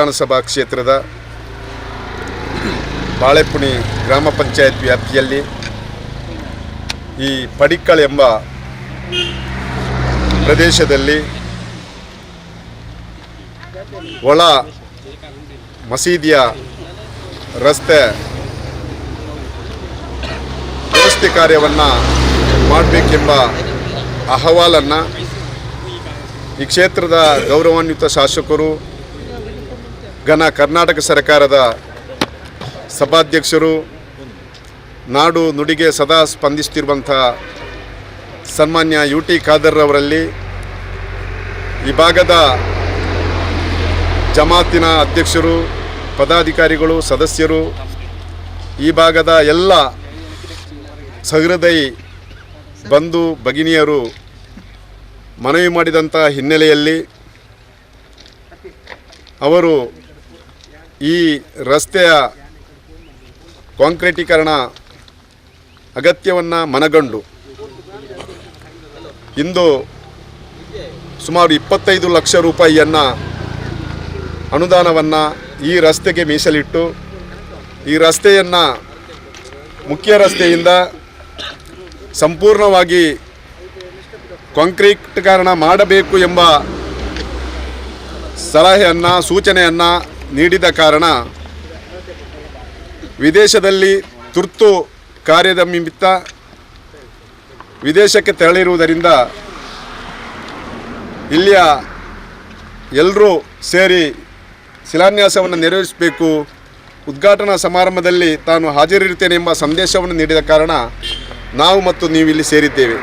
ವಿಧಾನಸಭಾ ಕ್ಷೇತ್ರದ ಬಾಳೆಪುಣಿ ಗ್ರಾಮ ಪಂಚಾಯತ್ ವ್ಯಾಪ್ತಿಯಲ್ಲಿ ಈ ಪಡಿಕ್ಕಳ್ ಎಂಬ ಪ್ರದೇಶದಲ್ಲಿ ಒಳ ಮಸೀದಿಯ ರಸ್ತೆ ವ್ಯವಸ್ಥೆ ಕಾರ್ಯವನ್ನು ಮಾಡಬೇಕೆಂಬ ಅಹವಾಲನ್ನು ಈ ಕ್ಷೇತ್ರದ ಗೌರವಾನ್ವಿತ ಶಾಸಕರು ಘನ ಕರ್ನಾಟಕ ಸರ್ಕಾರದ ಸಭಾಧ್ಯಕ್ಷರು, ನಾಡು ನುಡಿಗೆ ಸದಾ ಸ್ಪಂದಿಸ್ತಿರುವಂಥ ಸನ್ಮಾನ್ಯ ಯು ಟಿ ಖಾದರ್ ಅವರಲ್ಲಿ ಈ ಭಾಗದ ಜಮಾತಿನ ಅಧ್ಯಕ್ಷರು, ಪದಾಧಿಕಾರಿಗಳು, ಸದಸ್ಯರು, ಈ ಭಾಗದ ಎಲ್ಲ ಸಹೃದಯಿ ಬಂಧು ಭಗಿನಿಯರು ಮನವಿ ಮಾಡಿದಂಥ ಹಿನ್ನೆಲೆಯಲ್ಲಿ ಅವರು ಈ ರಸ್ತೆಯ ಕಾಂಕ್ರೀಟೀಕರಣ ಅಗತ್ಯವನ್ನು ಮನಗಂಡು ಇಂದು ಸುಮಾರು ಇಪ್ಪತ್ತೈದು ಲಕ್ಷ ರೂಪಾಯಿಯನ್ನು ಅನುದಾನವನ್ನು ಈ ರಸ್ತೆಗೆ ಮೀಸಲಿಟ್ಟು ಈ ರಸ್ತೆಯನ್ನು ಮುಖ್ಯ ರಸ್ತೆಯಿಂದ ಸಂಪೂರ್ಣವಾಗಿ ಕಾಂಕ್ರೀಟೀಕರಣ ಮಾಡಬೇಕು ಎಂಬ ಸಲಹೆಯನ್ನು ಸೂಚನೆಯನ್ನು ನೀಡಿದ ಕಾರಣ ವಿದೇಶದಲ್ಲಿ ತುರ್ತು ಕಾರ್ಯದ ನಿಮಿತ್ತ ವಿದೇಶಕ್ಕೆ ತೆರಳಿರುವುದರಿಂದ ಇಲ್ಲಿಯ ಎಲ್ಲರೂ ಸೇರಿ ಶಿಲಾನ್ಯಾಸವನ್ನು ನೆರವೇರಿಸಬೇಕು. ಉದ್ಘಾಟನಾ ಸಮಾರಂಭದಲ್ಲಿ ತಾನು ಹಾಜರಿರುತ್ತೇನೆ ಎಂಬ ಸಂದೇಶವನ್ನು ನೀಡಿದ ಕಾರಣ ನಾವು ಮತ್ತು ನೀವಿಲ್ಲಿ ಸೇರಿದ್ದೇವೆ.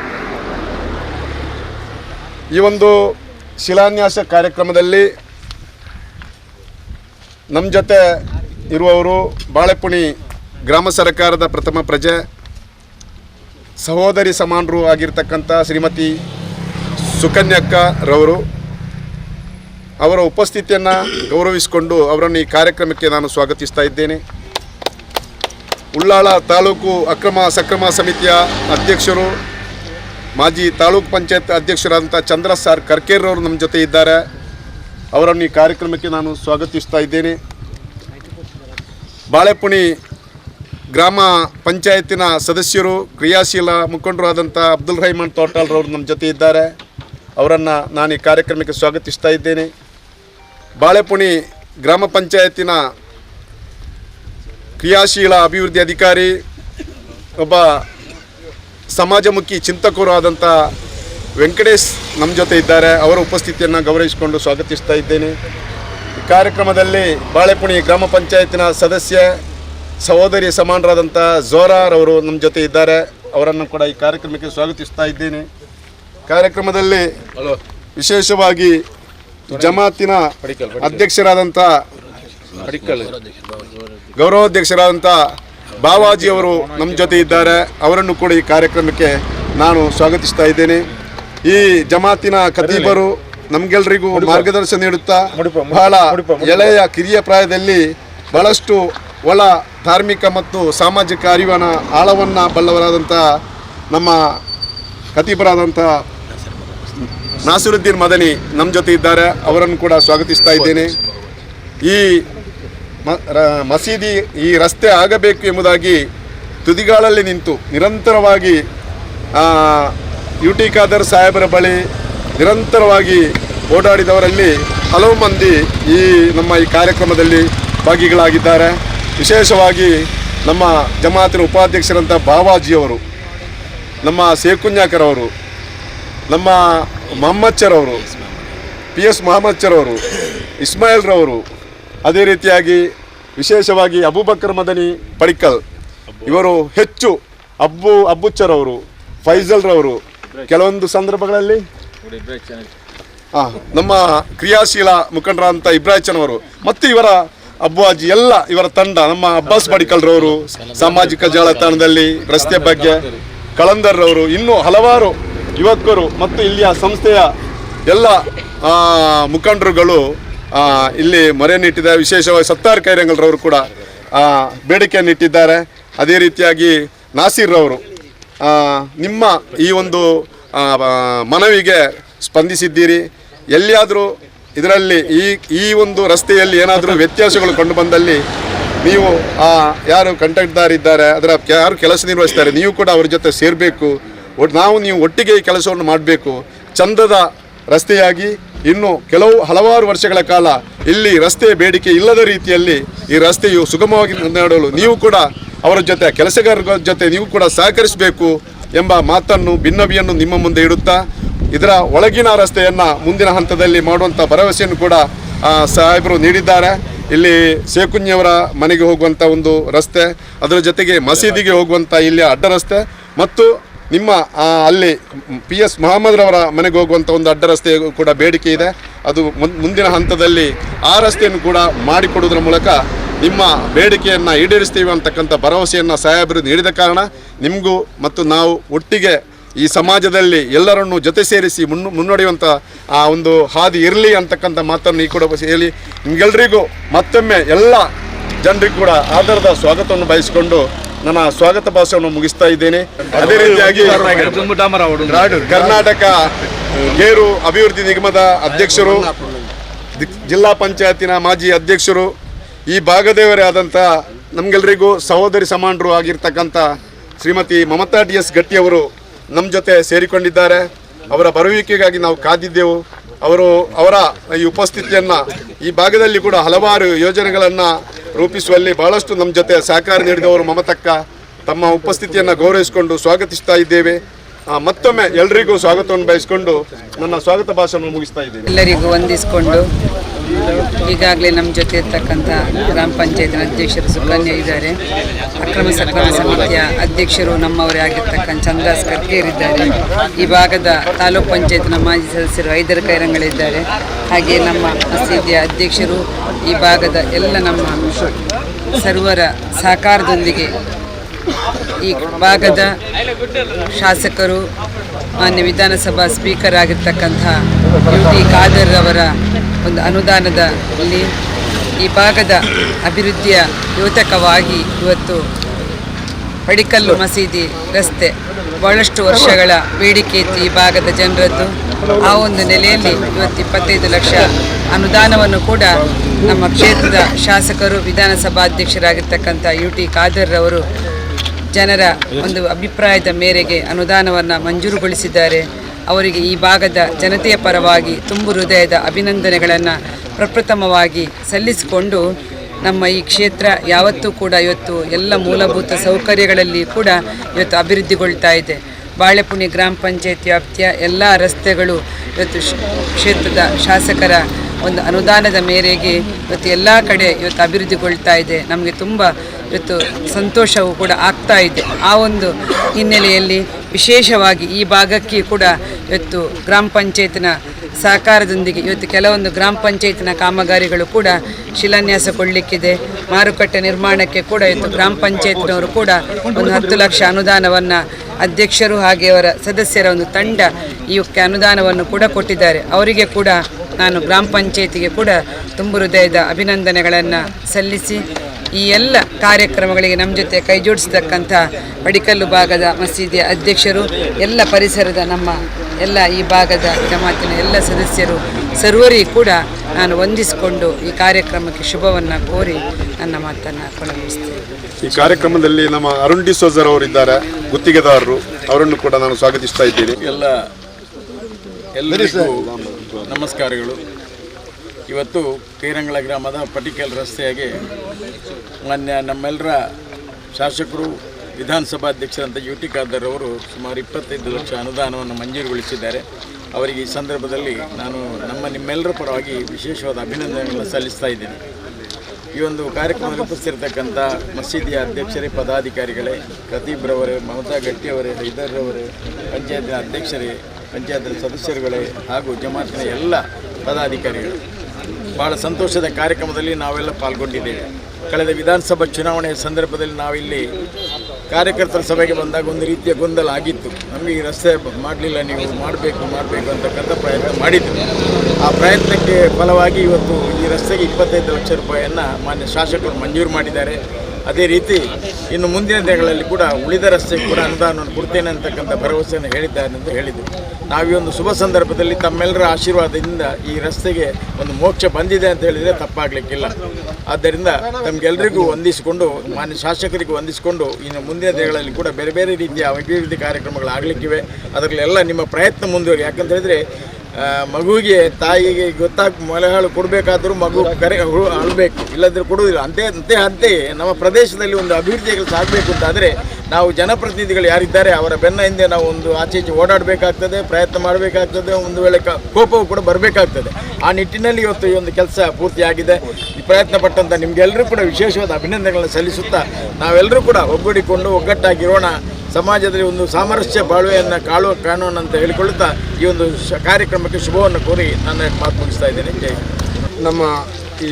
ಈ ಒಂದು ಶಿಲಾನ್ಯಾಸ ಕಾರ್ಯಕ್ರಮದಲ್ಲಿ ನಮ್ಮ ಜೊತೆ ಇರುವವರು ಬಾಳೆಪುಣಿ ಗ್ರಾಮ ಸರ್ಕಾರದ ಪ್ರಥಮ ಪ್ರಜೆ, ಸಹೋದರಿ ಸಮಾನರು ಆಗಿರ್ತಕ್ಕಂಥ ಶ್ರೀಮತಿ ಸುಕನ್ಯಕ್ಕರವರು ಅವರ ಉಪಸ್ಥಿತಿಯನ್ನು ಗೌರವಿಸಿಕೊಂಡು ಅವರನ್ನು ಈ ಕಾರ್ಯಕ್ರಮಕ್ಕೆ ನಾನು ಸ್ವಾಗತಿಸ್ತಾ ಇದ್ದೇನೆ. ಉಳ್ಳಾಳ ತಾಲೂಕು ಅಕ್ರಮ ಸಕ್ರಮ ಸಮಿತಿಯ ಅಧ್ಯಕ್ಷರು, ಮಾಜಿ ತಾಲೂಕು ಪಂಚಾಯತ್ ಅಧ್ಯಕ್ಷರಾದಂಥ ಚಂದ್ರ ಸಾರ್ ಕರ್ಕೇರವರು ನಮ್ಮ ಜೊತೆ ಇದ್ದಾರೆ. ಅವರನ್ನು ಈ ಕಾರ್ಯಕ್ರಮಕ್ಕೆ ನಾನು ಸ್ವಾಗತಿಸ್ತಾ ಇದ್ದೇನೆ. ಬಾಳೆಪುಣಿ ಗ್ರಾಮ ಪಂಚಾಯತಿನ ಸದಸ್ಯರು, ಕ್ರಿಯಾಶೀಲ ಮುಖಂಡರಾದಂಥ ಅಬ್ದುಲ್ ರಹಮಾನ್ ತೋಟಾಲ್ರವರು ನಮ್ಮ ಜೊತೆ ಇದ್ದಾರೆ. ಅವರನ್ನು ನಾನು ಈ ಕಾರ್ಯಕ್ರಮಕ್ಕೆ ಸ್ವಾಗತಿಸ್ತಾ ಇದ್ದೇನೆ. ಬಾಳೆಪುಣಿ ಗ್ರಾಮ ಪಂಚಾಯತಿನ ಕ್ರಿಯಾಶೀಲ ಅಭಿವೃದ್ಧಿ ಅಧಿಕಾರಿ, ಒಬ್ಬ ಸಮಾಜಮುಖಿ ಚಿಂತಕರು ಆದಂಥ ವೆಂಕಟೇಶ್ ನಮ್ಮ ಜೊತೆ ಇದ್ದಾರೆ. ಅವರ ಉಪಸ್ಥಿತಿಯನ್ನು ಗೌರವಿಸಿಕೊಂಡು ಸ್ವಾಗತಿಸ್ತಾ ಇದ್ದೇನೆ. ಈ ಕಾರ್ಯಕ್ರಮದಲ್ಲಿ ಬಾಳೆಪುಣಿ ಗ್ರಾಮ ಪಂಚಾಯತಿನ ಸದಸ್ಯ ಸಹೋದರಿ ಸಮಾನರಾದಂಥ ಜೋರಾರವರು ನಮ್ಮ ಜೊತೆ ಇದ್ದಾರೆ. ಅವರನ್ನು ಕೂಡ ಈ ಕಾರ್ಯಕ್ರಮಕ್ಕೆ ಸ್ವಾಗತಿಸ್ತಾ ಇದ್ದೇನೆ. ಕಾರ್ಯಕ್ರಮದಲ್ಲಿ ವಿಶೇಷವಾಗಿ ಜಮಾತಿನ ಅಧ್ಯಕ್ಷರಾದಂಥ ಗೌರವಾಧ್ಯಕ್ಷರಾದಂಥ ಬಾವಾಜಿ ಅವರು ನಮ್ಮ ಜೊತೆ ಇದ್ದಾರೆ. ಅವರನ್ನು ಕೂಡ ಈ ಕಾರ್ಯಕ್ರಮಕ್ಕೆ ನಾನು ಸ್ವಾಗತಿಸ್ತಾ ಇದ್ದೇನೆ. ಈ ಜಮಾತಿನ ಖತೀಬರು ನಮ್ಗೆಲ್ರಿಗೂ ಮಾರ್ಗದರ್ಶನ ನೀಡುತ್ತಾ ಬಹಳ ಎಳೆಯ ಕಿರಿಯ ಪ್ರಾಯದಲ್ಲಿ ಬಹಳಷ್ಟು ಒಳ ಧಾರ್ಮಿಕ ಮತ್ತು ಸಾಮಾಜಿಕ ಅರಿವನ ಆಳವನ್ನು ಬಲ್ಲವರಾದಂಥ ನಮ್ಮ ಖತೀಬರಾದಂಥ ನಾಸಿರುದ್ದೀನ್ ಮದನಿ ನಮ್ಮ ಜೊತೆ ಇದ್ದಾರೆ. ಅವರನ್ನು ಕೂಡ ಸ್ವಾಗತಿಸ್ತಾ ಇದ್ದೇನೆ. ಈ ಮಸೀದಿ ಈ ರಸ್ತೆ ಆಗಬೇಕು ಎಂಬುದಾಗಿ ತುದಿಗಾಲಲ್ಲಿ ನಿಂತು ನಿರಂತರವಾಗಿ ಯು ಟಿ ಖಾದರ್ ಸಾಹೇಬರ ಬಳಿ ನಿರಂತರವಾಗಿ ಓಡಾಡಿದವರಲ್ಲಿ ಹಲವು ಮಂದಿ ಈ ನಮ್ಮ ಈ ಕಾರ್ಯಕ್ರಮದಲ್ಲಿ ಭಾಗಿಗಳಾಗಿದ್ದಾರೆ. ವಿಶೇಷವಾಗಿ ನಮ್ಮ ಜಮಾತಿನ ಉಪಾಧ್ಯಕ್ಷರಂಥ ಬಾವಾಜಿಯವರು ನಮ್ಮ ಸೇಕುನ್ಯಾಕರವರು, ನಮ್ಮ ಮೊಹಮ್ಮಚ್ಚರವರು ಪಿ ಎಸ್ ಮೊಹಮ್ಮಚ್ಚರವರು ಇಸ್ಮಾಯಿಲ್ರವರು, ಅದೇ ರೀತಿಯಾಗಿ ವಿಶೇಷವಾಗಿ ಅಬೂಬಕರ್ ಮದನಿ ಪಡಿಕಲ್, ಇವರು ಹೆಚ್ಚು ಅಬ್ಬು ಅಬ್ಬುಚ್ಚರವರು ಫೈಜಲ್ರವರು ಕೆಲವೊಂದು ಸಂದರ್ಭಗಳಲ್ಲಿ ನಮ್ಮ ಕ್ರಿಯಾಶೀಲ ಮುಖಂಡರಾದಂಥ ಇಬ್ರಾಹಿಚನ್ ಅವರು ಮತ್ತು ಇವರ ಅಬ್ಬಾಜಿ ಎಲ್ಲ ಇವರ ತಂಡ ನಮ್ಮ ಅಬ್ಬಾಸ್ ಬಡಿಕಲ್ರವರು ಸಾಮಾಜಿಕ ಜಾಲತಾಣದಲ್ಲಿ ರಸ್ತೆ ಬಗ್ಗೆ ಕಳಂದರ್ರವರು ಇನ್ನೂ ಹಲವಾರು ಯುವಕರು ಮತ್ತು ಇಲ್ಲಿಯ ಸಂಸ್ಥೆಯ ಎಲ್ಲ ಆ, ಮುಖಂಡರುಗಳು ಆ, ಇಲ್ಲಿ ಮೊರೆಯನ್ನಿಟ್ಟಿದ್ದಾರೆ ವಿಶೇಷವಾಗಿ ಸತ್ತಾರ್ ಕೈರಂಗಲ್ರವರು ಕೂಡ ಆ, ಬೇಡಿಕೆಯನ್ನು ಇಟ್ಟಿದ್ದಾರೆ ಅದೇ ರೀತಿಯಾಗಿ ನಾಸೀರ್ರವರು ನಿಮ್ಮ ಈ ಒಂದು ಮನವಿಗೆ ಸ್ಪಂದಿಸಿದ್ದೀರಿ. ಎಲ್ಲಿಯಾದರೂ ಇದರಲ್ಲಿ ಈ ಈ ಒಂದು ರಸ್ತೆಯಲ್ಲಿ ಏನಾದರೂ ವ್ಯತ್ಯಾಸಗಳು ಕಂಡು ಬಂದಲ್ಲಿ ನೀವು, ಆ, ಯಾರು ಇದ್ದಾರೆ ಅದರ ಯಾರು ಕೆಲಸ ನಿರ್ವಹಿಸ್ತಾರೆ, ನೀವು ಕೂಡ ಅವ್ರ ಜೊತೆ ಸೇರಬೇಕು. ನಾವು ನೀವು ಒಟ್ಟಿಗೆ ಈ ಕೆಲಸವನ್ನು ಮಾಡಬೇಕು. ಚಂದದ ರಸ್ತೆಯಾಗಿ ಇನ್ನು ಕೆಲವು ಹಲವಾರು ವರ್ಷಗಳ ಕಾಲ ಇಲ್ಲಿ ರಸ್ತೆ ಬೇಡಿಕೆ ಇಲ್ಲದ ರೀತಿಯಲ್ಲಿ ಈ ರಸ್ತೆಯು ಸುಗಮವಾಗಿ ನಡೆಯಲು ನೀವು ಕೂಡ ಅವರ ಜೊತೆ ಕೆಲಸಗಾರರ ಜೊತೆ ನೀವು ಕೂಡ ಸಹಕರಿಸಬೇಕು ಎಂಬ ಮಾತನ್ನು ಭಿನ್ನವಿಯನ್ನು ನಿಮ್ಮ ಮುಂದೆ ಇಡುತ್ತಾ ಇದರ ಒಳಗಿನ ರಸ್ತೆಯನ್ನು ಮುಂದಿನ ಹಂತದಲ್ಲಿ ಮಾಡುವಂಥ ಭರವಸೆಯನ್ನು ಕೂಡ ಸಾಹೇಬರು ನೀಡಿದ್ದಾರೆ. ಇಲ್ಲಿ ಸೇಕುಂಜಿಯವರ ಮನೆಗೆ ಹೋಗುವಂಥ ಒಂದು ರಸ್ತೆ, ಅದರ ಜೊತೆಗೆ ಮಸೀದಿಗೆ ಹೋಗುವಂಥ ಇಲ್ಲಿ ಅಡ್ಡ ರಸ್ತೆ ಮತ್ತು ನಿಮ್ಮ ಅಲ್ಲಿ ಪಿ ಎಸ್ ಮಹಮ್ಮದ್ರವರ ಮನೆಗೆ ಹೋಗುವಂಥ ಒಂದು ಅಡ್ಡ ರಸ್ತೆ ಕೂಡ ಬೇಡಿಕೆ ಇದೆ. ಅದು ಮುಂದಿನ ಹಂತದಲ್ಲಿ ಆ ರಸ್ತೆಯನ್ನು ಕೂಡ ಮಾಡಿಕೊಡುವುದರ ಮೂಲಕ ನಿಮ್ಮ ಬೇಡಿಕೆಯನ್ನು ಈಡೇರಿಸ್ತೀವಿ ಅಂತಕ್ಕಂಥ ಭರವಸೆಯನ್ನು ಸಾಹೇಬರು ನೀಡಿದ ಕಾರಣ ನಿಮಗೂ ಮತ್ತು ನಾವು ಒಟ್ಟಿಗೆ ಈ ಸಮಾಜದಲ್ಲಿ ಎಲ್ಲರನ್ನು ಜೊತೆ ಸೇರಿಸಿ ಮುನ್ನು ಮುನ್ನಡೆಯುವಂಥ ಆ ಒಂದು ಹಾದಿ ಇರಲಿ ಅಂತಕ್ಕಂಥ ಮಾತನ್ನು ಈ ಕೂಡ ಹೇಳಿ ನಿಮಗೆಲ್ಲರಿಗೂ ಮತ್ತೊಮ್ಮೆ ಎಲ್ಲ ಜನರಿಗೂ ಕೂಡ ಆಧಾರದ ಸ್ವಾಗತವನ್ನು ಬಯಸಿಕೊಂಡು ನನ್ನ ಸ್ವಾಗತ ಭಾಷಣವನ್ನು ಮುಗಿಸ್ತಾ ಇದ್ದೇನೆ. ಅದೇ ರೀತಿಯಾಗಿ ಕರ್ನಾಟಕ ಗೇರು ಅಭಿವೃದ್ಧಿ ನಿಗಮದ ಅಧ್ಯಕ್ಷರು, ಜಿಲ್ಲಾ ಪಂಚಾಯತಿನ ಮಾಜಿ ಅಧ್ಯಕ್ಷರು ಈ ಭಾಗದೇವರೇ ಆದಂಥ ನಮಗೆಲ್ಲರಿಗೂ ಸಹೋದರಿ ಸಮಾನರು ಆಗಿರ್ತಕ್ಕಂಥ ಶ್ರೀಮತಿ ಮಮತಾ ಡಿ ಎಸ್ ಗಟ್ಟಿಯವರು ನಮ್ಮ ಜೊತೆ ಸೇರಿಕೊಂಡಿದ್ದಾರೆ. ಅವರ ಬರುವಿಕೆಗಾಗಿ ನಾವು ಕಾದಿದ್ದೆವು. ಅವರು ಅವರ ಈ ಉಪಸ್ಥಿತಿಯನ್ನು ಈ ಭಾಗದಲ್ಲಿ ಕೂಡ ಹಲವಾರು ಯೋಜನೆಗಳನ್ನು ರೂಪಿಸುವಲ್ಲಿ ಬಹಳಷ್ಟು ನಮ್ಮ ಜೊತೆ ಸಹಕಾರ ನೀಡಿದವರು ಮಮತಕ್ಕ. ತಮ್ಮ ಉಪಸ್ಥಿತಿಯನ್ನು ಗೌರವಿಸಿಕೊಂಡು ಸ್ವಾಗತಿಸ್ತಾ ಇದ್ದೇವೆ. ಮತ್ತೊಮ್ಮೆ ಎಲ್ರಿಗೂ ಸ್ವಾಗತವನ್ನು ಬಯಸಿಕೊಂಡು ನನ್ನ ಸ್ವಾಗತ ಭಾಷಣವನ್ನು ಮುಗಿಸ್ತಾ ಇದ್ದೇವೆ ಎಲ್ಲರಿಗೂ ವಂದಿಸಿಕೊಂಡು ಈಗಾಗಲೇ ನಮ್ಮ ಜೊತೆ ಇರ್ತಕ್ಕಂಥ ಗ್ರಾಮ ಪಂಚಾಯತಿನ ಅಧ್ಯಕ್ಷರು ಸುಕನ್ಯಾ ಇದ್ದಾರೆ. ಅಕ್ರಮ ಸಕ್ರಮ ಸಮಿತಿಯ ಅಧ್ಯಕ್ಷರು ನಮ್ಮವರೇ ಆಗಿರ್ತಕ್ಕಂಥ ಚಂದ್ರಾಸ್ ಕರ್ಕೇರಿದ್ದಾರೆ ಈ ಭಾಗದ ತಾಲೂಕ್ ಪಂಚಾಯತ್ನ ಮಾಜಿ ಸದಸ್ಯರು ಐದರ ಕೈರಂಗಳಿದ್ದಾರೆ ಹಾಗೆ ನಮ್ಮ ಮಸೀದಿಯ ಅಧ್ಯಕ್ಷರು ಈ ಭಾಗದ ಎಲ್ಲ ನಮ್ಮ ಸರ್ವರ ಸಹಕಾರದೊಂದಿಗೆ ಈ ಭಾಗದ ಶಾಸಕರು, ಮಾನ್ಯ ವಿಧಾನಸಭಾ ಸ್ಪೀಕರ್ ಆಗಿರ್ತಕ್ಕಂಥ ಯು ಟಿ ಖಾದರ್ ಅವರ ಒಂದು ಅನುದಾನದ ಇಲ್ಲಿ ಈ ಭಾಗದ ಅಭಿವೃದ್ಧಿಯ ದ್ಯೋತಕವಾಗಿ ಇವತ್ತು ಪಡಿಕಲ್ಲು ಮಸೀದಿ ರಸ್ತೆ ಬಹಳಷ್ಟು ವರ್ಷಗಳ ಬೇಡಿಕೆ ಇತ್ತು ಈ ಭಾಗದ ಜನರದ್ದು. ಆ ಒಂದು ನೆಲೆಯಲ್ಲಿ ಇವತ್ತು ಇಪ್ಪತ್ತೈದು ಲಕ್ಷ ಅನುದಾನವನ್ನು ಕೂಡ ನಮ್ಮ ಕ್ಷೇತ್ರದ ಶಾಸಕರು ವಿಧಾನಸಭಾ ಅಧ್ಯಕ್ಷರಾಗಿರ್ತಕ್ಕಂಥ ಯು ಟಿ ಖಾದರ್ ಅವರು ಜನರ ಒಂದು ಅಭಿಪ್ರಾಯದ ಮೇರೆಗೆ ಅನುದಾನವನ್ನು ಮಂಜೂರುಗೊಳಿಸಿದ್ದಾರೆ. ಅವರಿಗೆ ಈ ಭಾಗದ ಜನತೆಯ ಪರವಾಗಿ ತುಂಬು ಹೃದಯದ ಅಭಿನಂದನೆಗಳನ್ನು ಪ್ರಪ್ರಥಮವಾಗಿ ಸಲ್ಲಿಸಿಕೊಂಡು ನಮ್ಮ ಈ ಕ್ಷೇತ್ರ ಯಾವತ್ತೂ ಕೂಡ ಇವತ್ತು ಎಲ್ಲ ಮೂಲಭೂತ ಸೌಕರ್ಯಗಳಲ್ಲಿ ಕೂಡ ಇವತ್ತು ಅಭಿವೃದ್ಧಿಗೊಳ್ತಾ ಇದೆ. ಬಾಳೆಪುಣಿ ಗ್ರಾಮ ಪಂಚಾಯತ್ ವ್ಯಾಪ್ತಿಯ ಎಲ್ಲ ರಸ್ತೆಗಳು ಇವತ್ತು ಕ್ಷೇತ್ರದ ಶಾಸಕರ ಒಂದು ಅನುದಾನದ ಮೇರೆಗೆ ಇವತ್ತು ಎಲ್ಲ ಕಡೆ ಇವತ್ತು ಅಭಿವೃದ್ಧಿಗೊಳ್ತಾ ಇದೆ. ನಮಗೆ ತುಂಬ ಇವತ್ತು ಸಂತೋಷವೂ ಕೂಡ ಆಗ್ತಾ ಇದೆ. ಆ ಒಂದು ಹಿನ್ನೆಲೆಯಲ್ಲಿ ವಿಶೇಷವಾಗಿ ಈ ಭಾಗಕ್ಕೆ ಕೂಡ ಇವತ್ತು ಗ್ರಾಮ ಪಂಚಾಯತ್ನ ಸಹಕಾರದೊಂದಿಗೆ ಇವತ್ತು ಕೆಲವೊಂದು ಗ್ರಾಮ ಪಂಚಾಯತ್ನ ಕಾಮಗಾರಿಗಳು ಕೂಡ ಶಿಲಾನ್ಯಾಸಗೊಳ್ಳಿಕ್ಕಿದೆ. ಮಾರುಕಟ್ಟೆ ನಿರ್ಮಾಣಕ್ಕೆ ಕೂಡ ಇವತ್ತು ಗ್ರಾಮ ಪಂಚಾಯತ್ನವರು ಕೂಡ ಒಂದು ಹತ್ತು ಲಕ್ಷ ಅನುದಾನವನ್ನು ಅಧ್ಯಕ್ಷರು ಹಾಗೆ ಅವರ ಸದಸ್ಯರ ಒಂದು ತಂಡ ಇವಕ್ಕೆ ಅನುದಾನವನ್ನು ಕೂಡ ಕೊಟ್ಟಿದ್ದಾರೆ. ಅವರಿಗೆ ಕೂಡ ನಾನು ಗ್ರಾಮ ಪಂಚಾಯತಿಗೆ ಕೂಡ ತುಂಬು ಹೃದಯದ ಅಭಿನಂದನೆಗಳನ್ನು ಸಲ್ಲಿಸಿ ಈ ಎಲ್ಲ ಕಾರ್ಯಕ್ರಮಗಳಿಗೆ ನಮ್ಮ ಜೊತೆ ಕೈಜೋಡಿಸತಕ್ಕಂಥ ಬಡಿಕಲ್ಲು ಪಡಿಕಲ್ಲು ಭಾಗದ ಮಸೀದಿಯ ಅಧ್ಯಕ್ಷರು ಎಲ್ಲ ಪರಿಸರದ ನಮ್ಮ ಎಲ್ಲ ಈ ಭಾಗದ ಜಮಾತಿನ ಎಲ್ಲ ಸದಸ್ಯರು ಸರ್ವರಿ ಕೂಡ ನಾನು ವಂದಿಸಿಕೊಂಡು ಈ ಕಾರ್ಯಕ್ರಮಕ್ಕೆ ಶುಭವನ್ನು ಕೋರಿ ನನ್ನ ಮಾತನ್ನು ಕೊನೆಗೊಳಿಸ್ತೇನೆ ಈ ಕಾರ್ಯಕ್ರಮದಲ್ಲಿ ನಮ್ಮ ಅರುಣ್ ಡಿಸೋಜರ್ ಅವರಿದ್ದಾರೆ ಗುತ್ತಿಗೆದಾರರು. ಅವರನ್ನು ಕೂಡ ನಾನು ಸ್ವಾಗತಿಸ್ತಾ ಇದ್ದೀನಿ. ಎಲ್ಲ ಎಲ್ಲರಿಗೂ ನಮಸ್ಕಾರಗಳು. ಇವತ್ತು ಕೈರಂಗಳ ಗ್ರಾಮದ ಪಟಿಕಲ್ ರಸ್ತೆಯಾಗಿ ಮಾನ್ಯ ನಮ್ಮೆಲ್ಲರ ಶಾಸಕರು ವಿಧಾನಸಭಾಧ್ಯಕ್ಷರಂತ ಯು ಟಿ ಖಾದರ್ ಅವರು ಸುಮಾರು ಇಪ್ಪತ್ತೈದು ಲಕ್ಷ ಅನುದಾನವನ್ನು ಮಂಜೂರುಗೊಳಿಸಿದ್ದಾರೆ. ಅವರಿಗೆ ಈ ಸಂದರ್ಭದಲ್ಲಿ ನಾನು ನಮ್ಮ ನಿಮ್ಮೆಲ್ಲರ ಪರವಾಗಿ ವಿಶೇಷವಾದ ಅಭಿನಂದನೆಗಳನ್ನು ಸಲ್ಲಿಸ್ತಾ ಇದ್ದೀನಿ. ಈ ಒಂದು ಕಾರ್ಯಕ್ರಮದಲ್ಲಿ ಉಪಸ್ಥಿರತಕ್ಕಂಥ ಮಸೀದಿಯ ಅಧ್ಯಕ್ಷರೇ, ಪದಾಧಿಕಾರಿಗಳೇ ಪ್ರತೀಬ್ರವರೇ ಮಮತಾ ಗಟ್ಟಿಯವರೇ ಹೈದರ್ರವರೇ ಪಂಚಾಯತಿನ ಅಧ್ಯಕ್ಷರೇ ಪಂಚಾಯತಿನ ಸದಸ್ಯರುಗಳೇ ಹಾಗೂ ಜಮಾತಿನ ಎಲ್ಲ ಪದಾಧಿಕಾರಿಗಳು, ಬಹಳ ಸಂತೋಷದ ಕಾರ್ಯಕ್ರಮದಲ್ಲಿ ನಾವೆಲ್ಲ ಪಾಲ್ಗೊಂಡಿದ್ದೇವೆ. ಕಳೆದ ವಿಧಾನಸಭಾ ಚುನಾವಣೆಯ ಸಂದರ್ಭದಲ್ಲಿ ನಾವಿಲ್ಲಿ ಕಾರ್ಯಕರ್ತರ ಸಭೆಗೆ ಬಂದಾಗ ಒಂದು ರೀತಿಯ ಗೊಂದಲ ಆಗಿತ್ತು. ನಮಗೆ ಈ ರಸ್ತೆ ಮಾಡಲಿಲ್ಲ, ನೀವು ಮಾಡಬೇಕು ಮಾಡಬೇಕು ಅಂತಕ್ಕಂಥ ಪ್ರಯತ್ನ ಮಾಡಿದ್ದು ಆ ಪ್ರಯತ್ನಕ್ಕೆ ಫಲವಾಗಿ ಇವತ್ತು ಈ ರಸ್ತೆಗೆ ಇಪ್ಪತ್ತೈದು ಲಕ್ಷ ರೂಪಾಯಿಯನ್ನು ಮಾನ್ಯ ಶಾಸಕರು ಮಂಜೂರು ಮಾಡಿದ್ದಾರೆ. ಅದೇ ರೀತಿ ಇನ್ನು ಮುಂದಿನ ದಿನಗಳಲ್ಲಿ ಕೂಡ ಉಳಿದ ರಸ್ತೆಗೆ ಕೂಡ ಅನುದಾನವನ್ನು ಕೊಡ್ತೇನೆ ಅಂತಕ್ಕಂಥ ಭರವಸೆಯನ್ನು ಹೇಳಿದ್ದಾರೆ ಎಂದು ಹೇಳಿದರು. ನಾವು ಈ ಒಂದು ಶುಭ ಸಂದರ್ಭದಲ್ಲಿ ತಮ್ಮೆಲ್ಲರ ಆಶೀರ್ವಾದದಿಂದ ಈ ರಸ್ತೆಗೆ ಒಂದು ಮೋಕ್ಷ ಬಂದಿದೆ ಅಂತ ಹೇಳಿದರೆ ತಪ್ಪಾಗಲಿಕ್ಕಿಲ್ಲ. ಆದ್ದರಿಂದ ತಮಗೆಲ್ಲರಿಗೂ ವಂದಿಸಿಕೊಂಡು, ಮಾನ್ಯ ಶಾಸಕರಿಗೂ ವಂದಿಸಿಕೊಂಡು ಇನ್ನು ಮುಂದಿನ ದಿನಗಳಲ್ಲಿ ಕೂಡ ಬೇರೆ ಬೇರೆ ರೀತಿಯ ಅಭಿವೃದ್ಧಿ ಕಾರ್ಯಕ್ರಮಗಳು ಆಗಲಿಕ್ಕಿವೆ ಅದರಲ್ಲೆಲ್ಲ ನಿಮ್ಮ ಪ್ರಯತ್ನ ಮುಂದುವರಿ ಯಾಕಂತ ಹೇಳಿದರೆ ಮಗುವಿಗೆ, ತಾಯಿಗೆ ಗೊತ್ತಾಗ, ಮೊಲೆಹಾಳು ಕೊಡಬೇಕಾದ್ರೂ ಮಗು ಕರೆ ಅಳಬೇಕು ಇಲ್ಲದ್ರೆ ಕೊಡುವುದಿಲ್ಲ. ಅಂತೆ ಅಂತೆ ಅಂತೆಯೇ ನಮ್ಮ ಪ್ರದೇಶದಲ್ಲಿ ಒಂದು ಅಭಿವೃದ್ಧಿ ಕೆಲಸ ಆಗಬೇಕು ಅಂತಾದರೆ ನಾವು ಜನಪ್ರತಿನಿಧಿಗಳು ಯಾರಿದ್ದಾರೆ, ಅವರ ಬೆನ್ನ ಹಿಂದೆ ನಾವು ಒಂದು ಆಚೆ ಈಚೆ ಓಡಾಡಬೇಕಾಗ್ತದೆ, ಪ್ರಯತ್ನ ಮಾಡಬೇಕಾಗ್ತದೆ, ಒಂದು ವೇಳೆ ಕೋಪವು ಕೂಡ ಬರಬೇಕಾಗ್ತದೆ. ಆ ನಿಟ್ಟಿನಲ್ಲಿ ಇವತ್ತು ಈ ಒಂದು ಕೆಲಸ ಪೂರ್ತಿಯಾಗಿದೆ. ಈ ಪ್ರಯತ್ನ ಪಟ್ಟಂಥ ನಿಮಗೆಲ್ಲರೂ ಕೂಡ ವಿಶೇಷವಾದ ಅಭಿನಂದನೆಗಳನ್ನು ಸಲ್ಲಿಸುತ್ತಾ ನಾವೆಲ್ಲರೂ ಕೂಡ ಒಗ್ಗೂಡಿಕೊಂಡು ಒಗ್ಗಟ್ಟಾಗಿರೋಣ ಸಮಾಜದಲ್ಲಿ ಒಂದು ಸಾಮರಸ್ಯ ಬಾಳ್ವೆಯನ್ನು ಕಾಳುವ ಕಾಣೋಣ ಅಂತ ಹೇಳಿಕೊಳ್ಳುತ್ತಾ ಈ ಒಂದು ಕಾರ್ಯಕ್ರಮಕ್ಕೆ ಶುಭವನ್ನು ಕೋರಿ ನನ್ನ ಮಾತು ಮುಗಿಸ್ತಾ ಇದ್ದೇನೆ. ಜೈ ನಮ್ಮ ಈ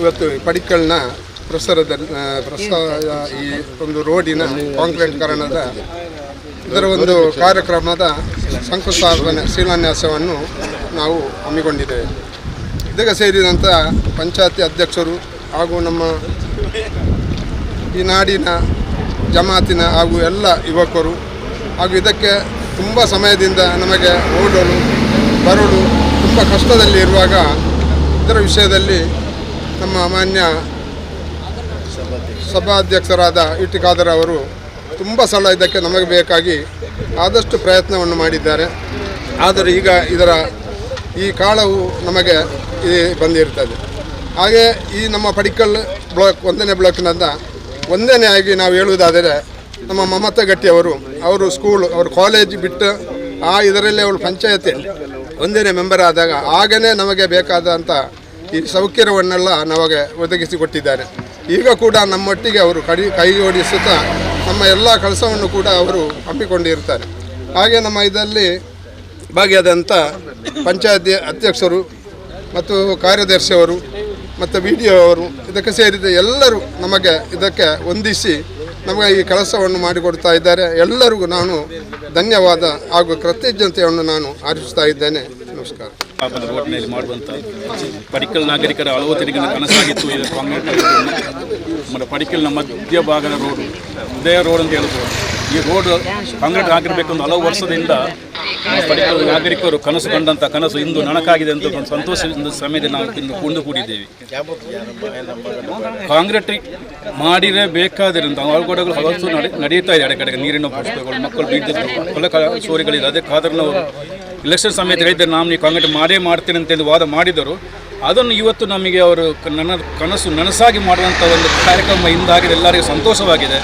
ಇವತ್ತು ಪಡಿಕಲ್ನ ಪ್ರಸಾರದ ಪ್ರಸಾರ ಈ ಒಂದು ರೋಡಿನ ಕಾಂಕ್ರೀಟ್ಕರಣದ ಇದರ ಒಂದು ಕಾರ್ಯಕ್ರಮದ ಶಂಕುಸ್ಥಾಪನೆ, ಶಿಲಾನ್ಯಾಸವನ್ನು ನಾವು ಹಮ್ಮಿಕೊಂಡಿದ್ದೇವೆ. ಇದಕ್ಕೆ ಸೇರಿದಂಥ ಪಂಚಾಯತಿ ಅಧ್ಯಕ್ಷರು ಹಾಗೂ ನಮ್ಮ ಈ ನಾಡಿನ ಜಮಾತಿನ ಹಾಗೂ ಎಲ್ಲ ಯುವಕರು ಹಾಗೂ ಇದಕ್ಕೆ ತುಂಬ ಸಮಯದಿಂದ ನಮಗೆ ಓಡಲು, ಬರಲು ತುಂಬ ಕಷ್ಟದಲ್ಲಿ ಇರುವಾಗ ಇದರ ವಿಷಯದಲ್ಲಿ ನಮ್ಮ ಮಾನ್ಯ ಸಭಾಧ್ಯಕ್ಷರಾದ ಇಟಿ ಖಾದರ್ ಅವರು ತುಂಬ ಸಲ ಇದಕ್ಕೆ ನಮಗೆ ಬೇಕಾಗಿ ಆದಷ್ಟು ಪ್ರಯತ್ನವನ್ನು ಮಾಡಿದ್ದಾರೆ. ಆದರೆ ಈಗ ಇದರ ಈ ಕಾಳವು ನಮಗೆ ಬಂದಿರ್ತದೆ. ಹಾಗೆ ಈ ನಮ್ಮ ಪಡಿಕಲ್ ಬ್ಲಾಕ್ ಒಂದನೇ ಬ್ಲಾಕ್ನಿಂದ ಒಂದನೇ ಆಗಿ ನಾವು ಹೇಳುವುದಾದರೆ, ನಮ್ಮ ಮಮತಾ ಗಟ್ಟಿ ಅವರು ಅವರು ಸ್ಕೂಲ್ ಅವರು ಕಾಲೇಜ್ ಬಿಟ್ಟು ಆ ಇದರಲ್ಲಿ ಅವಳು ಪಂಚಾಯತಿ ಒಂದನೇ ಮೆಂಬರ್ ಆದಾಗ ಆಗನೇ ನಮಗೆ ಬೇಕಾದಂಥ ಈ ಸೌಕರ್ಯವನ್ನೆಲ್ಲ ನಮಗೆ ಒದಗಿಸಿಕೊಟ್ಟಿದ್ದಾರೆ ಈಗ ಕೂಡ ನಮ್ಮೊಟ್ಟಿಗೆ ಅವರು ಕಡಿ, ಕೈ ಜೋಡಿಸುತ್ತಾ ನಮ್ಮ ಎಲ್ಲ ಕೆಲಸವನ್ನು ಕೂಡ ಅವರು ಹಮ್ಮಿಕೊಂಡಿರ್ತಾರೆ ಹಾಗೆ ನಮ್ಮ ಇದರಲ್ಲಿ ಭಾಗಿಯಾದಂಥ ಪಂಚಾಯತಿ ಅಧ್ಯಕ್ಷರು ಮತ್ತು ಕಾರ್ಯದರ್ಶಿಯವರು ಮತ್ತು ಬಿ ಡಿ ಅವರು ಇದಕ್ಕೆ ಸೇರಿದ ಎಲ್ಲರೂ ನಮಗೆ ಇದಕ್ಕೆ ಹೊಂದಿಸಿ ನಮಗೆ ಈ ಕೆಲಸವನ್ನು ಮಾಡಿಕೊಡ್ತಾ ಇದ್ದಾರೆ. ಎಲ್ಲರಿಗೂ ನಾನು ಧನ್ಯವಾದ ಹಾಗೂ ಕೃತಜ್ಞತೆಯನ್ನು ನಾನು ಆರಿಸ್ತಾ ಇದ್ದೇನೆ. ನಮಸ್ಕಾರ. ಮಾಡುವಂಥ ಪಡಿಕಲ್ ನಾಗರಿಕರ ಹಲವು ತಿರುಗಿನ ಕನಸಾಗಿತ್ತು ಪಡಿಕಲ್ನ ಮಧ್ಯ ಭಾಗದ ರೋಡು, ಉದಯ ರೋಡ್ ಅಂತ ಹೇಳ್ಬೋದು. ಈ ರೋಡ್ ಕಾಂಕ್ರೀಟ್ ಆಗಿರಬೇಕು ಒಂದು ಹಲವು ವರ್ಷದಿಂದ ಪಡಿಕಲ್ ನಾಗರಿಕರು ಕನಸು ಕಂಡಂತ ಕನಸು ಇಂದು ನನಕಾಗಿದೆ ಅಂತ ಒಂದು ಸಂತೋಷದಿಂದ ಸಮಯದಲ್ಲಿ ನಾವು ಇಂದು ಕೊಂಡು ಕೂಡಿದ್ದೇವೆ. ಕಾಂಗ್ರೆಟ್ ಮಾಡಿರೇ ಬೇಕಾದ್ರಿಂದ ಅವಘಡಗಳು ಹಲವು ನಡೆ ನಡೀತಾ ಇದೆ. ಕಡೆಗೆ ನೀರಿನ ಪುಸ್ತಕಗಳು ಮಕ್ಕಳು ಬೀಳ್ತಿದ್ರು ಕೊಲೆ ಸೋರಿಗಳಿದೆ. ಅದೇ ಖಾದರ್ನವರು ಇಲೆಕ್ಷನ್ ಸಮಯದಲ್ಲಿ ಹೇಳಿದ್ದಾರೆ ನಾನು ನೀವು ಕಾಂಗ್ರೆಸ್ ಮಾಡೇ ಮಾಡ್ತೇನೆ ಅಂತ ವಾದ ಮಾಡಿದರು ಅದನ್ನು ಇವತ್ತು ನಮಗೆ ಅವರು ನನ್ನ ಕನಸು ನನಸಾಗಿ ಮಾಡುವಂಥ ಒಂದು ಕಾರ್ಯಕ್ರಮ ಇಂದಾಗಿದೆ. ಎಲ್ಲರಿಗೂ ಸಂತೋಷವಾಗಿದೆ.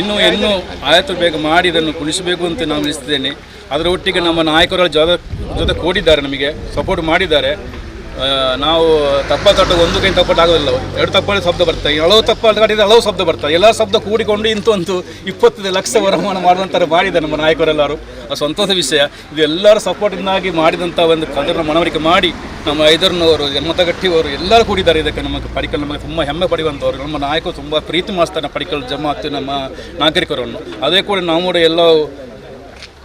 ಇನ್ನೂ ಇನ್ನೂ ಆಯತು ಬೇಗ ಮಾಡಿ ಇದನ್ನು ಕುಣಿಸಬೇಕು ಅಂತ ನಾನು ಅನಿಸ್ತಿದ್ದೇನೆ ಅದರ ಒಟ್ಟಿಗೆ ನಮ್ಮ ನಾಯಕರ ಜೊತೆ ಜೊತೆ ಕೂಡಿದ್ದಾರೆ ನಮಗೆ ಸಪೋರ್ಟ್ ಮಾಡಿದ್ದಾರೆ. ನಾವು ತಪ್ಪ ತಟ್ಟು ಒಂದು ಕೈ ತಪ್ಪಟ್ಟು ಆಗೋದಿಲ್ಲ ಎರಡು ತಪ್ಪಲ್ಲಿ ಶಬ್ದ ಬರ್ತದೆ ಹಲವು ತಪ್ಪಲ್ಲಿ ಕಟ್ಟಿದ್ರೆ ಹಲವು ಶಬ್ದ ಬರ್ತದೆ ಎಲ್ಲ ಶಬ್ದ ಕೂಡಿಕೊಂಡು ಇಂಥ ಒಂದು ಇಪ್ಪತ್ತು ಲಕ್ಷ ವರಮಾನ ಮಾಡುವಂಥ ಮಾಡಿದೆ ನಮ್ಮ ನಾಯಕರೆಲ್ಲರೂ. ಅದು ಸಂತೋಷ ವಿಷಯ, ಇದು ಎಲ್ಲರ ಸಪೋರ್ಟಿಂದಾಗಿ ಮಾಡಿದಂಥ ಒಂದು ಕದರ ಮನವರಿಕೆ ಮಾಡಿ ನಮ್ಮ ಐದರ್ನವರು ಜನ್ಮತಗಟ್ಟಿಯವರು ಎಲ್ಲರೂ ಕೂಡಿದ್ದಾರೆ ಇದಕ್ಕೆ ನಮಗೆ ಪಡಿಕಲ್. ನಮಗೆ ತುಂಬ ಹೆಮ್ಮೆ ಪಡೆಯುವಂಥವ್ರು ನಮ್ಮ ನಾಯಕರು ತುಂಬ ಪ್ರೀತಿ ಮಾಡಿಸ್ತಾರೆ ಪಡಿಕಲ್ ಜಮಾತ್ ನಮ್ಮ ನಾಗರಿಕರನ್ನು. ಅದೇ ಕೂಡ ನಾವು ಎಲ್ಲ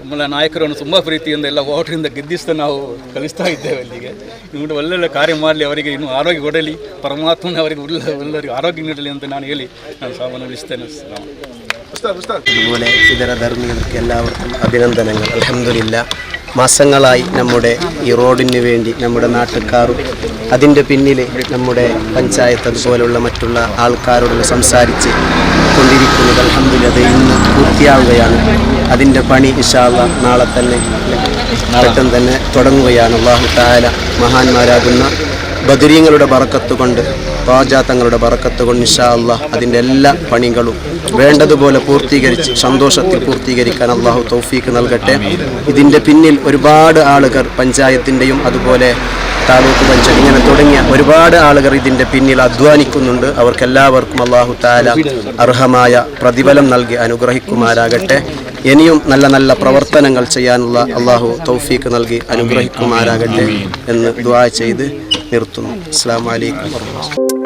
ನಮ್ಮ ನಾಯಕರನ್ನು ತುಂಬ ಪ್ರೀತಿಯಿಂದ ಎಲ್ಲ ಓಟರಿಂದ ಗೆದ್ದಿಸ್ತಾ ನಾವು ಕಲಿಸ್ತಾ ಇದ್ದೇವೆ ಅಲ್ಲಿಗೆ. ಇನ್ನು ಒಳ್ಳೊಳ್ಳೆ ಕಾರ್ಯ ಮಾಡಲಿ ಅವರಿಗೆ ಇನ್ನು ಆರೋಗ್ಯ ಕೊಡಲಿ ಪರಮಾತ್ಮನ ಅವರಿಗೆ ಒಳ್ಳೆ ಎಲ್ಲರಿಗೂ ಆರೋಗ್ಯ ನೀಡಲಿ ಅಂತ ನಾನು ಹೇಳಿ ನಾನು ಸಾವನ್ನು ನಿಲ್ಲಿಸ್ತೇನೆ ನಾವು ಸಿದರ ಎಲ್ಲ ಅಭಿನಂದನೆಗಳು. ಅಲಹಮ್ದುಲಿಲ್ಲ. മാസങ്ങളായി നമ്മുടെ ഈ റോഡിന് വേണ്ടി നമ്മുടെ നാട്ടുകാരും അതിന്റെ പിന്നിൽ നമ്മുടെ പഞ്ചായത്ത് അതുപോലുള്ള മറ്റുള്ള ആൾക്കാരോട് സംസാരിച്ച് കൊണ്ടിരിക്കുന്നത് അലഹമില്ല അത് ഇന്ന് പൂർത്തിയാവുകയാണ്. അതിന്റെ പണി ഇഷാള്ള നാളെ തന്നെ പെട്ടെന്ന് തന്നെ തുടങ്ങുകയാണ്. അള്ളാഹു താല മഹാന്മാരാകുന്ന ബദരീങ്ങളുടെ ബറക്കത്ത് കൊണ്ട് പാജ തങ്ങളുടെ ബറക്കത്ത് അതിന്റെ എല്ലാ പണികളും വേണ്ടതുപോലെ പൂർത്തീകരിച്ച് സന്തോഷത്തിൽ പൂർത്തീകരിക്കാൻ അള്ളാഹു തൗഫീക്ക് നൽകട്ടെ. ഇതിന്റെ പിന്നിൽ ഒരുപാട് ആളുകൾ പഞ്ചായത്തിന്റെയും അതുപോലെ താലൂക്ക് പഞ്ചായത്ത് ഇങ്ങനെ തുടങ്ങിയ ഒരുപാട് ആളുകൾ ഇതിന്റെ പിന്നിൽ അധ്വാനിക്കുന്നുണ്ട്. അവർക്കെല്ലാവർക്കും അള്ളാഹു താല അർഹമായ പ്രതിഫലം നൽകി അനുഗ്രഹിക്കുമാരാകട്ടെ ഇനിയും നല്ല നല്ല പ്രവർത്തനങ്ങൾ ചെയ്യാനുള്ള അള്ളാഹു തൗഫീക്ക് നൽകി അനുഗ്രഹിക്കുമാരാകട്ടെ എന്ന് ദ്വാ ചെയ്ത് നിർത്തുന്നു. അസ്സാം വലൈക്കും